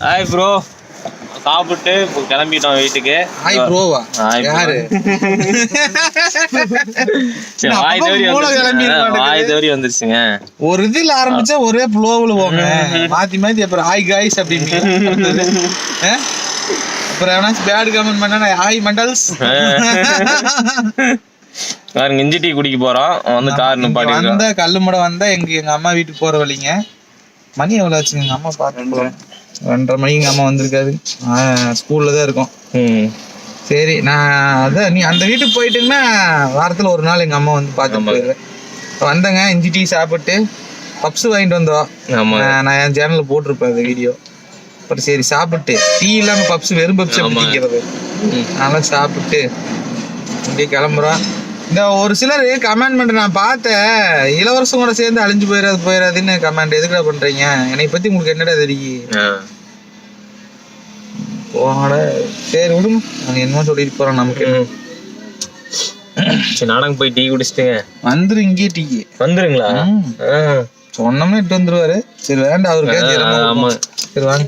Hi bro சாப்பிட்டு இப்போ கிளம்பிட்டோம் வீட்டுக்கு. ஹாய் ப்ரோவா Hi bro. யாரு? சரி, வாய் மாட்டேங்குது. வாய் தவறி வந்துருச்சுங்க. ஒரு இதுல ஆரம்பிச்சா ஒரே ஃப்ளோவில் போங்க மாத்தி மாத்தி அப்புறம் ஹாய் காய்ஸ் அப்படின்னு? அப்புறம் எவனாச்சும் பேட் கமெண்ட் பண்ணா ஹாய் மண்டல்ஸ் பாருங்க இஞ்சி டீ குடிக்க போறோம். வந்து கார் நிப்பாட்டி வந்த கல்லு மடம் வந்தா எங்க எங்க அம்மா வீட்டுக்கு போற வழிங்க? மணி எவ்வளவு ஆச்சுங்க? எங்க அம்மா பார்த்து ரெண்டரை மணிக்கு எங்க அம்மா வந்திருக்காது. ஸ்கூல்ல தான் இருக்கோம். சரி நான் அதான் நீ அந்த வீட்டுக்கு போயிட்டீங்கன்னா வாரத்துல ஒரு நாள் எங்க அம்மா வந்து பார்த்து போயிடுவேன். வந்தேங்க இஞ்சி டீ சாப்பிட்டு பப்ஸ் வாங்கிட்டு வந்தோம் நான் என் சேனல்ல போட்டிருப்பேன் அந்த வீடியோ அப்புறம் சரி சாப்பிட்டு டீ இல்லாம பப்ஸ் வெறும் பப்ஸ் ம். அதெல்லாம் சாப்பிட்டு இங்கே கிளம்புறோம். இந்த ஒரு சிலர் கமெண்ட் நான் பார்த்தேன். இளவரசம் கூட சேர்ந்து அழிஞ்சு போயிடாது போயிடாதுன்னு கமெண்ட் எதுக்குடா பண்றீங்க? என்னை பத்தி உங்களுக்கு என்னடா தெரியும்? ஆ. போனோட சரி விடுங்க நாங்க என்னமோ சொல்லிட்டு போறோம் நமக்கு. சரி நாடகம் போய் டீ குடிச்சிட்டுங்க. வந்துரும் இங்கேயே டீ. வந்துருங்களா. சொன்னோம்னா இட்டு வந்துருவாரு. சரி வேண்டாம் அவருக்கு ஆமா. சரி வாங்க.